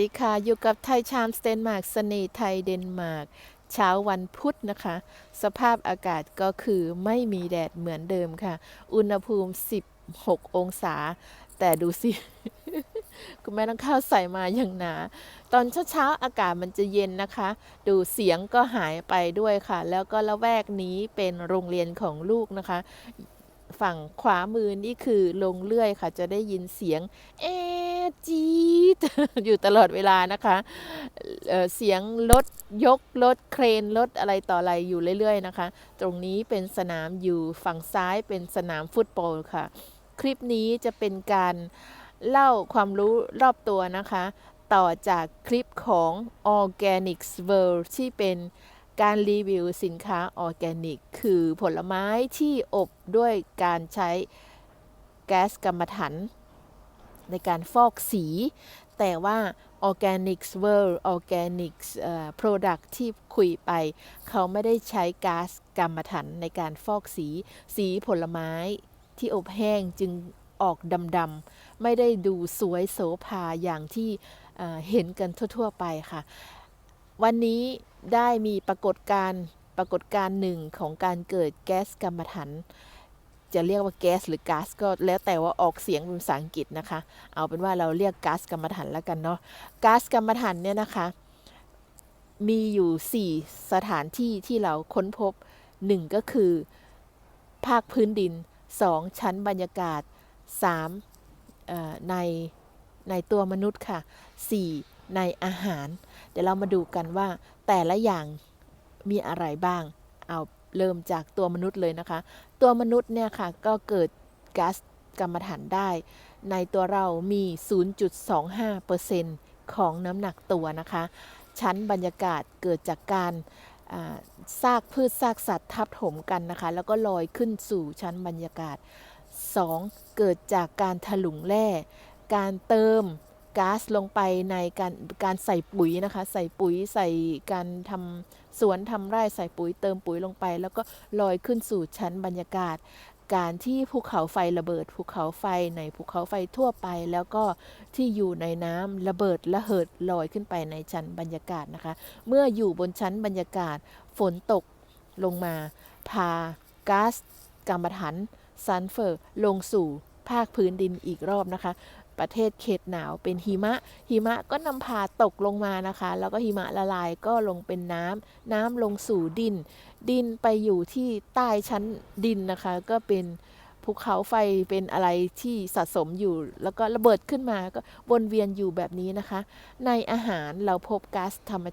ดีค่ะ อยู่กับไทยชามสเตนมาร์กเสน่ห์ไทยเดนมาร์กเช้าวันพุธนะคะ สภาพอากาศก็คือไม่มีแดดเหมือนเดิมค่ะ อุณหภูมิ 16 องศา แต่ดูสิ คุณแม่ต้องเข้าใส่มาอย่างหนา ตอนเช้าๆ อากาศมันจะเย็นนะคะ ดูเสียงก็หายไปด้วยค่ะ แล้วก็ละแวกนี้เป็นโรงเรียนของลูกนะคะ ฝั่งขวามือนี่คือลงเลื่อยค่ะ จะได้ยินเสียงเอจี๊ดอยู่ตลอดเวลานะคะเเสียงรถยกรถเครนรถอะไรต่ออะไรอยู่เรื่อยๆนะคะ ตรงนี้เป็นสนามอยู่ฝั่งซ้ายเป็นสนามฟุตบอลค่ะ คลิปนี้จะเป็นการเล่าความรู้รอบตัวนะคะ ต่อจากคลิปของ Organics World ที่เป็น การรีวิวสินค้าออร์แกนิก คือผลไม้ที่อบด้วยการใช้แก๊สกรรมฐานในการฟอกสี แต่ว่า Organics World Organics เอ่อ Product ที่คุยไป เขาไม่ได้ใช้ก๊าซกรรมฐานในการฟอกสี สีผลไม้ที่อบแห้งจึงออกดำๆ ไม่ได้ดูสวยโสภาอย่างที่เอ่อเห็นกันทั่ว ๆ ไปค่ะ วันนี้ ได้มีปรากฏการณ์ปรากฏการณ์หนึ่งของการเกิดแก๊สกรรมฐานจะเรียกว่าแก๊สหรือก๊าซก็แล้วแต่ว่าออกเสียงเป็นภาษาอังกฤษนะคะ เอาเป็นว่าเราเรียกก๊าซกรรมฐานแล้วกันเนาะก๊าซกรรมฐานเนี่ยนะคะ มีอยู่ 4 สถานที่ที่เราค้นพบ 1 ก็คือ ภาคพื้นดิน 2 ชั้นบรรยากาศ 3ในในตัวมนุษย์ค่ะ 4 ในอาหาร เดี๋ยวเรามาดูกันว่าแต่ละอย่างมีอะไรบ้าง เอาเริ่มจากตัวมนุษย์เลยนะคะ ตัวมนุษย์เนี่ยค่ะก็เกิดก๊าซกรรมฐานได้ ในตัวเรามี 0.25%ของน้ำหนักตัวนะคะ ชั้นบรรยากาศเกิดจากการซากพืชซากสัตว์ทับถมกันนะคะ แล้วก็ลอยขึ้นสู่ชั้นบรรยากาศ 2. เกิดจากการถลุงแร่ การเติม ก๊าซลงไปในการการใส่ปุ๋ยนะคะ ใส่ปุ๋ยใส่การทำสวนทำไร่ใส่ปุ๋ยเติมปุ๋ยลงไป แล้วก็ลอยขึ้นสู่ชั้นบรรยากาศ การที่ภูเขาไฟระเบิดภูเขาไฟในภูเขาไฟทั่วไป แล้วก็ที่อยู่ในน้ำระเบิดระเหิดลอยขึ้นไปในชั้นบรรยากาศนะคะ เมื่ออยู่บนชั้นบรรยากาศ ฝนตกลงมา พาก๊าซกรรมฐานซัลเฟอร์ลงสู่ภาคพื้นดินอีกรอบนะคะ ประเทศเขตหนาวเป็นหิมะ หิมะก็นำพาตกลงมานะคะ แล้วก็หิมะละลายก็ลงเป็นน้ำน้ำลงสู่ดิน ดินไปอยู่ที่ใต้ชั้นดินนะคะ ก็เป็นภูเขาไฟเป็นอะไรที่สะสมอยู่ แล้วก็ระเบิดขึ้นมาก็วนเวียนอยู่แบบนี้นะคะ ในอาหารเราพบก๊าซธรรม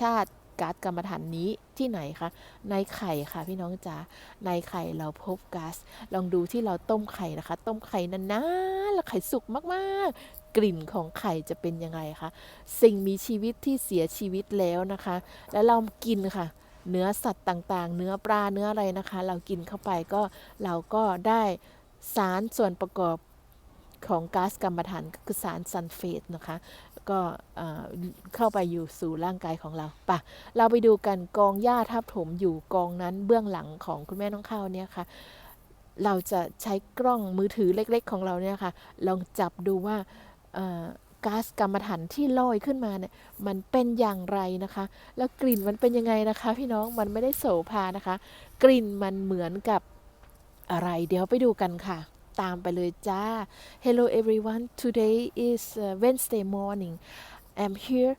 ชาติ ก๊าซกรรมฐานนี้ที่ไหนคะ ในไข่ค่ะพี่น้องจ๋า ในไข่เราพบก๊าซ ลองดูที่เราต้มไข่นะคะ ต้มไข่นานๆ แล้วไข่สุกมากๆ กลิ่นของไข่จะเป็นยังไงคะ สิ่งมีชีวิตที่เสียชีวิตแล้วนะคะ แล้วเรากินค่ะ เนื้อสัตว์ต่างๆ เนื้อปลา เนื้ออะไรนะคะ เรากินเข้าไปก็เราก็ได้สารส่วนประกอบของก๊าซกัมมันตรันก็คือสารซัลเฟตนะคะ ก็เข้าไปอยู่สู่ร่างกายของเราปะเราไปดูกันกองหญ้าทับถมอยู่กองนั้นเบื้องหลังของคุณแม่น้องข้าวเนี่ยค่ะ เราจะใช้กล้องมือถือเล็กๆ ของเราเนี่ยค่ะ ลองจับดูว่าก๊าซกัมมันตรันที่ลอยขึ้นมาเนี่ยมันเป็นอย่างไรนะคะ แล้วกลิ่นมันเป็นยังไงนะคะ พี่น้องมันไม่ได้โสภานะคะ กลิ่นมันเหมือนกับอะไร เดี๋ยวไปดูกันค่ะ ตามไปเลยจ้า Hello everyone today is uh, Wednesday morning I'm here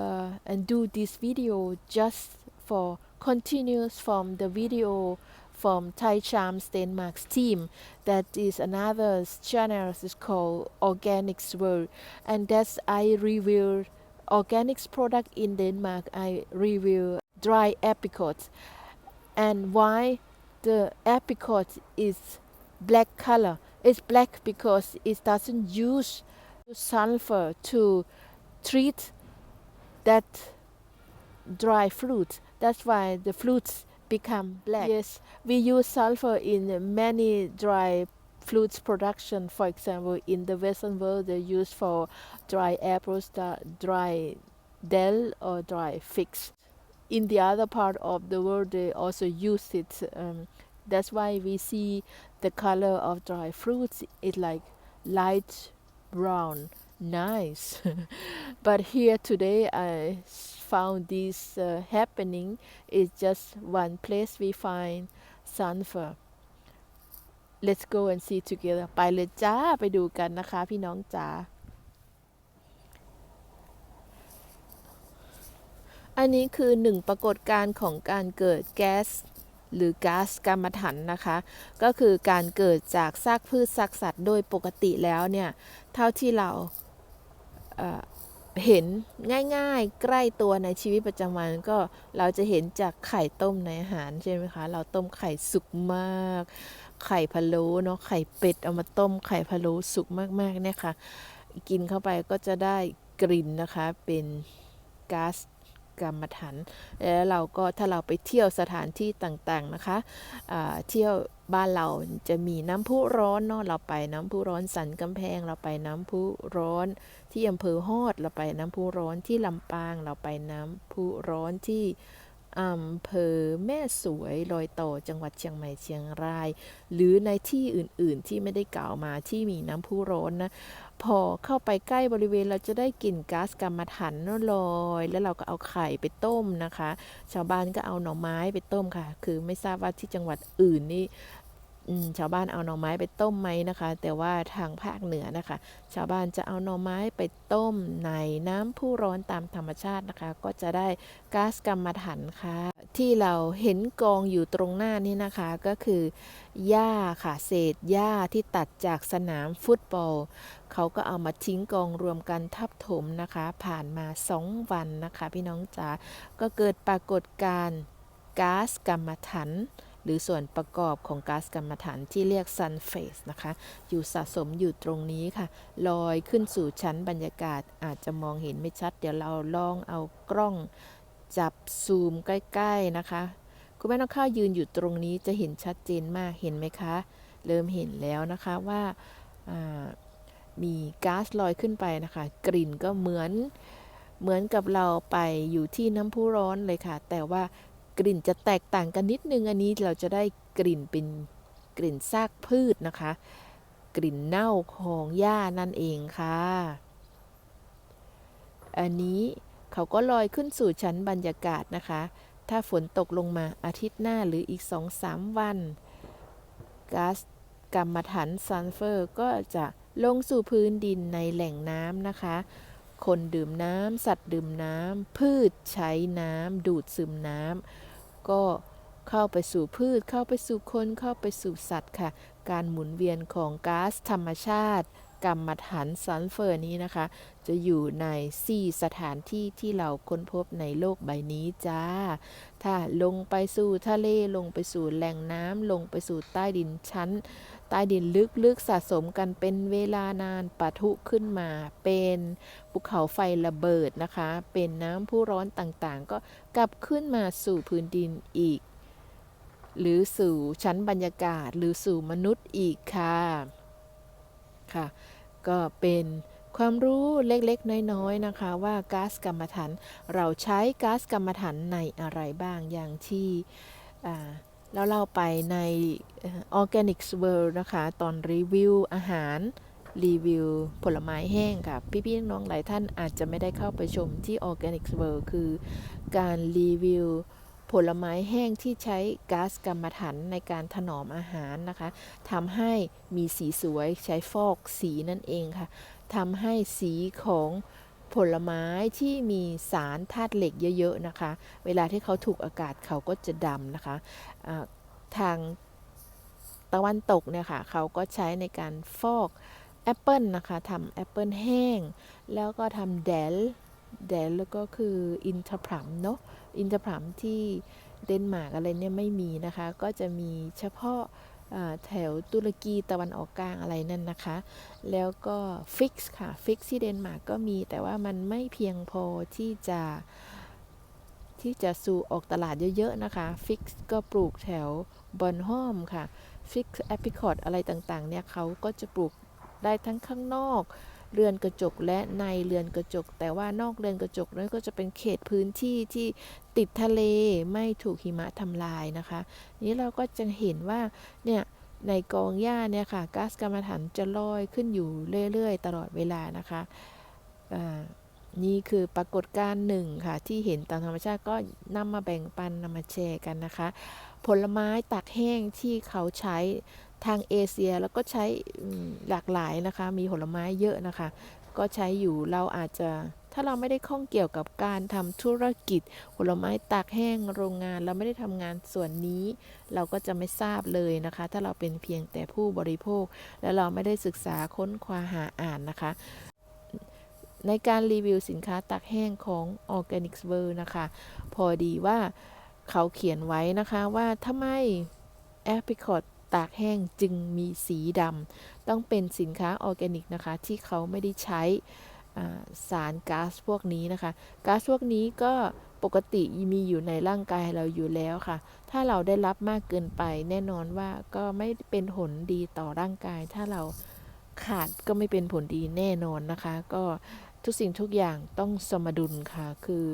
uh, and do this video just for continues from the video from Thai Charms Denmark's team that is another channel is called Organics World and that's I review organics product in Denmark I review dry apricots and why the apricot is black color. It's black because it doesn't use sulfur to treat that dry fruit. That's why the fruits become black. Yes. We use sulfur in many dry fruits production. For example in the western world they use for dry apples dry dell or dry figs. In the other part of the world they also use it um, that's why we see the color of dry fruits is like light brown nice but here today I found this uh, happening is just one place we find sulfur let's go and see together ไปเลยจ้า ไปดูกันนะคะพี่น้องจ๋า อันนี้คือหนึ่งปรากฏการณ์ของการเกิดแก๊ส หรือก๊าซกัมมันถันนะคะ ก็คือการเกิดจากซากพืชซากสัตว์โดยปกติแล้วเนี่ย เท่าที่เราเเห็นง่ายๆ ใกล้ตัวในชีวิตประจำวันก็เราจะเห็นจากไข่ต้มในอาหารใช่ไหมคะ เราต้มไข่สุกมาก ไข่พะโล้เนาะไข่เป็ดเอามาต้มไข่พะโล้สุกมากๆเนี่ยค่ะ กินเข้าไปก็จะได้กลิ่นนะคะเป็นก๊าซ กรรมฐานแล้วเราก็ถ้าเราไปเที่ยวสถานที่ต่างๆนะคะเที่ยวบ้านเราจะมีน้ำพุร้อนเนาะเราไปน้ำพุร้อนสันกำแพง เราไปน้ำพุร้อนที่อำเภอฮอด เราไปน้ำพุร้อนที่ลำปาง เราไปน้ำพุร้อนที่ อำเภอแม่สวยลอยต่อจังหวัดเชียงใหม่เชียงราย หรือในที่อื่นๆที่ไม่ได้กล่าวมาที่มีน้ำพุร้อนนะพอเข้าไปใกล้บริเวณเราจะได้กลิ่นก๊าซกัมมันถันลอยแล้วเราก็เอาไข่ไปต้มนะคะ ชาวบ้านก็เอาหน่อไม้ไปต้มค่ะ คือไม่ทราบว่าที่จังหวัดอื่นนี่ ชาวบ้านเอาหน่อไม้ไปต้มไหมนะคะ แต่ว่าทางภาคเหนือนะคะ ชาวบ้านจะเอาหน่อไม้ไปต้มในน้ำพุร้อนตามธรรมชาตินะคะ ก็จะได้ก๊าซกัมมันถันค่ะ ที่เราเห็นกองอยู่ตรงหน้านี่นะคะก็คือหญ้าค่ะเศษหญ้าที่ตัดจากสนามฟุตบอลเขาก็เอามาทิ้งกองรวมกันทับถมนะคะ ผ่านมา 2 วันนะคะ พี่น้องจ๋าก็เกิดปรากฏการณ์ก๊าซกัมมันถัน หรือส่วนประกอบของก๊าซกัมมันถันที่เรียกซันเฟสนะคะ อยู่สะสมอยู่ตรงนี้ค่ะ ลอยขึ้นสู่ชั้นบรรยากาศอาจจะมองเห็นไม่ชัด เดี๋ยวเราลองเอากล้องจับซูมใกล้ ๆนะคะ คุณแม่น้องข้าวยืนอยู่ตรงนี้จะเห็นชัดเจนมาก เห็นไหมคะ เริ่มเห็นแล้วนะคะว่าอ่ามีก๊าซลอยขึ้นไปนะคะ กลิ่นก็เหมือนเหมือนกับเราไปอยู่ที่น้ำพุร้อนเลยค่ะ แต่ว่า กลิ่นจะแตกต่างกันนิดนึงอันนี้เราจะได้กลิ่นเป็นกลิ่นซากพืชนะคะ กลิ่นเน่าของหญ้านั่นเองค่ะ อันนี้เขาก็ลอยขึ้นสู่ชั้นบรรยากาศนะคะ ถ้าฝนตกลงมาอาทิตย์หน้าหรืออีก 2-3 วันก๊าซกัมมันถันซัลเฟอร์ก็จะลงสู่พื้นดินในแหล่งน้ำนะคะ คนดื่มน้ำ สัตว์ดื่มน้ำ พืชใช้น้ำ ดูดซึมน้ำ ก็เข้าไปสู่พืช เข้าไปสู่คน เข้าไปสู่สัตว์ค่ะ การหมุนเวียนของก๊าซธรรมชาติกรรมันถันซัลเฟอร์นี้นะคะ จะอยู่ใน 4 สถานที่ที่เราค้นพบในโลกใบนี้จ้า ถ้าลงไปสู่ทะเลลงไปสู่แหล่งน้ำลงไปสู่ใต้ดินชั้น ใต้ดินลึกๆสะสมกันเป็นเวลานานปะทุขึ้นมา เป็นภูเขาไฟระเบิดนะคะ เป็นน้ำพุร้อนต่างๆ ก็กลับขึ้นมาสู่พื้นดินอีก หรือสู่ชั้นบรรยากาศหรือสู่มนุษย์อีกค่ะค่ะ ก็เป็นความรู้เล็กๆ น้อยๆ นะคะ ว่าก๊าซกัมมันถัน เราใช้ก๊าซกัมมันถันในอะไรบ้างอย่างที่อ่า แล้วเราไปในเอ่อ Organic World นะคะ ตอนรีวิวอาหาร รีวิวผลไม้แห้งค่ะ พี่ๆน้องๆหลายท่านอาจจะไม่ได้เข้าไปชมที่ Organic World คือการรีวิวผลไม้แห้งที่ใช้ก๊าซกัมมันถันในการถนอมอาหารนะคะทำให้มีสีสวยใช้ฟอกสีนั่นเองค่ะทำให้สีของ ผลไม้ที่มีสารธาตุเหล็กเยอะๆนะคะ เวลาที่เขาถูกอากาศเขาก็จะดำนะคะอ่าทางตะวันตกเนี่ยค่ะเขาก็ใช้ในการฟอกแอปเปิลนะคะทำแอปเปิลแห้ง แล้วก็ทำแดลแดลแล้วก็คืออินทผลัมเนาะอินทผลัมที่เดนมาร์กอะไรเนี่ยไม่มีนะคะ ก็จะมีเฉพาะ แถวตุรกีตะวันออกกลางอะไรนั่นนะคะ แล้วก็ฟิกซ์ค่ะ ฟิกซ์ที่เดนมาร์กก็มี แต่ว่ามันไม่เพียงพอที่จะที่จะสู่ออกตลาดเยอะ ๆ นะคะ ฟิกซ์ก็ปลูกแถวบอนฮอมค่ะ ฟิกซ์แอปริคอตอะไรต่าง ๆ เนี่ยเขาก็จะปลูกได้ทั้งข้างนอก เรือนกระจกและในเรือนกระจก แต่ว่านอกเรือนกระจกนั้นก็จะเป็นเขตพื้นที่ที่ติดทะเลไม่ถูกหิมะทำลายนะคะ นี้เราก็จะเห็นว่าเนี่ยในกองหญ้าเนี่ยค่ะก๊าซกัมมันถันจะลอยขึ้นอยู่เรื่อยๆ ตลอดเวลานะคะนี่คือปรากฏการณ์หนึ่งค่ะ ที่เห็นตามธรรมชาติก็นำมาแบ่งปันนำมาแชร์กันนะคะ ผลไม้ตากแห้งที่เขาใช้ ทางเอเชียแล้วก็ใช้หลากหลายนะคะ มีผลไม้เยอะนะคะ ก็ใช้อยู่เราอาจจะถ้าเราไม่ได้ข้องเกี่ยวกับการทำธุรกิจ ผลไม้ตากแห้งโรงงาน เราไม่ได้ทำงานส่วนนี้ เราก็จะไม่ทราบเลยนะคะ ถ้าเราเป็นเพียงแต่ผู้บริโภค และเราไม่ได้ศึกษาค้นคว้าหาอ่านนะคะ ในการรีวิวสินค้าตากแห้งของ Organic World นะคะ พอดีว่าเขาเขียนไว้นะคะว่าทำไม Apricot ต ตากแห้งจึงมีสีดำต้องเป็นสินค้าออร์แกนิกนะคะ ที่เขาไม่ได้ใช้สารก๊าซพวกนี้นะคะก๊าซพวกนี้ก็ปกติมีอยู่ในร่างกายเราอยู่แล้วค่ะ ถ้าเราได้รับมากเกินไป แน่นอนว่าก็ไม่เป็นผลดีต่อร่างกาย ถ้าเราขาดก็ไม่เป็นผลดีแน่นอนนะคะ ก็ทุกสิ่งทุกอย่างต้องสมดุลค่ะ คือ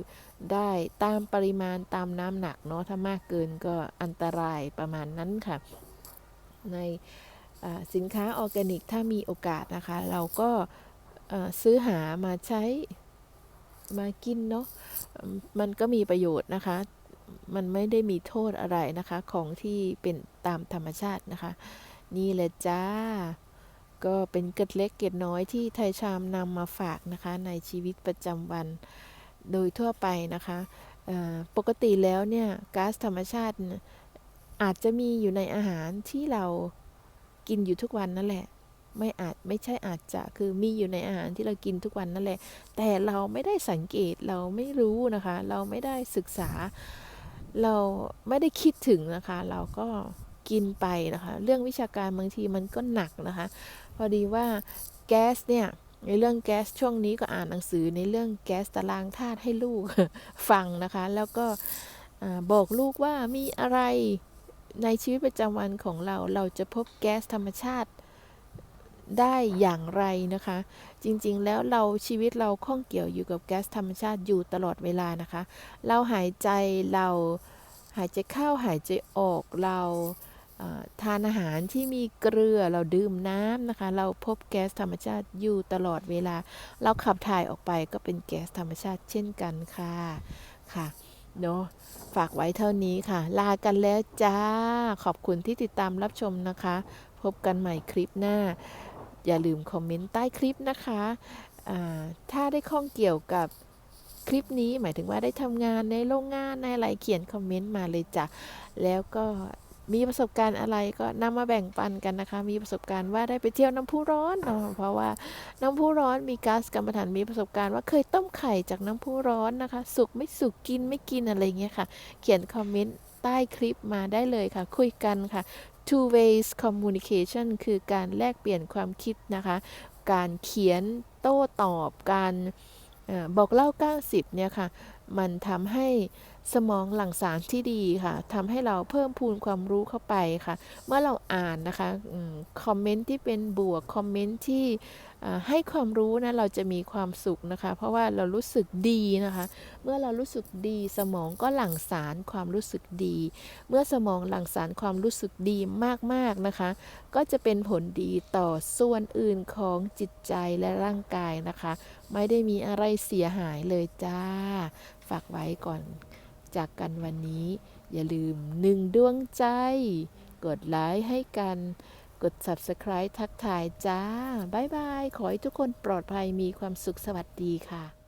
ได้ตามปริมาณตามน้ำหนักเนาะถ้ามากเกินก็อันตรายประมาณนั้นค่ะ ในสินค้าออร์แกนิก ถ้ามีโอกาสนะคะ เราก็ซื้อหามาใช้มากินเนาะมันก็มีประโยชน์นะคะ มันไม่ได้มีโทษอะไรนะคะ ของที่เป็นตามธรรมชาตินะคะ นี่แหละจ้า ก็เป็นเกร็ดเล็กเกร็ดน้อยที่ไทยชามนำมาฝากนะคะ ในชีวิตประจำวันโดยทั่วไปนะคะ ปกติแล้วเนี่ยก๊าซธรรมชาติเนี่ย อาจจะมีอยู่ในอาหารที่เรากินอยู่ทุกวันนั่นแหละ ไม่อาจไม่ใช่อาจจะคือมีอยู่ในอาหารที่เรากินทุกวันนั่นแหละ แต่เราไม่ได้สังเกตเราไม่รู้นะคะ เราไม่ได้ศึกษา เราไม่ได้คิดถึงนะคะ เราก็กินไปนะคะ เรื่องวิชาการบางทีมันก็หนักนะคะ พอดีว่าแก๊สเนี่ยในเรื่องแก๊สช่วงนี้ก็อ่านหนังสือในเรื่องแก๊สตารางธาตุให้ลูกฟังนะคะ แล้วก็อบอกลูกว่ามีอะไร ในชีวิตประจำวันของเราเราจะพบแก๊สธรรมชาติได้อย่างไรนะคะ จริงๆแล้วเราชีวิตเราข้องเกี่ยวอยู่กับแก๊สธรรมชาติอยู่ตลอดเวลานะคะ เราหายใจเราหายใจเข้าหายใจออกเราทานอาหารที่มีเกลือเราดื่มน้ำนะคะ เราพบแก๊สธรรมชาติอยู่ตลอดเวลา เราขับถ่ายออกไปก็เป็นแก๊สธรรมชาติเช่นกันค่ะค่ะ เนาะฝากไว้เท่านี้ค่ะ ลากันแล้วจ้า ขอบคุณที่ติดตามรับชมนะคะ พบกันใหม่คลิปหน้า อย่าลืมคอมเมนต์ใต้คลิปนะคะถ้าได้ข้องเกี่ยวกับคลิปนี้หมายถึงว่าได้ทำงานในโรงงานในอะไรเขียนคอมเมนต์มาเลยจ้ะแล้วก็ มีประสบการณ์อะไรก็นำมาแบ่งปันกันนะคะ มีประสบการณ์ว่าได้ไปเที่ยวน้ำพุร้อนเนาะเพราะว่าน้ำพุร้อนมีก๊าซกัมมันถันมีประสบการณ์ว่าเคยต้มไข่จากน้ำพุร้อนนะคะ สุกไม่สุกกินไม่กินอะไรเงี้ยค่ะ เขียนคอมเมนต์ใต้คลิปมาได้เลยค่ะ คุยกันค่ะ two ways communication คือการแลกเปลี่ยนความคิดนะคะ การเขียนโต้ตอบการเออบอกเล่า 90 เนี่ยค่ะมันทำให้สมองหลั่งสารที่ดีค่ะทำให้เราเพิ่มพูนความรู้เข้าไปค่ะ เมื่อเราอ่านนะคะคอมเมนต์ที่เป็นบวกคอมเมนต์ที่ให้ความรู้นะเราจะมีความสุขนะคะ เพราะว่าเรารู้สึกดีนะคะ เมื่อเรารู้สึกดีสมองก็หลั่งสารความรู้สึกดี เมื่อสมองหลั่งสารความรู้สึกดีมากๆนะคะ ก็จะเป็นผลดีต่อส่วนอื่นของจิตใจและร่างกายนะคะ ไม่ได้มีอะไรเสียหายเลยจ้า ฝากไว้ก่อนจากกันวันนี้ อย่าลืมหนึ่งดวงใจ กดไลค์ให้กัน กด Subscribe ทักทายจ้า บ๊ายบาย ขอให้ทุกคนปลอดภัยมีความสุขสวัสดีค่ะ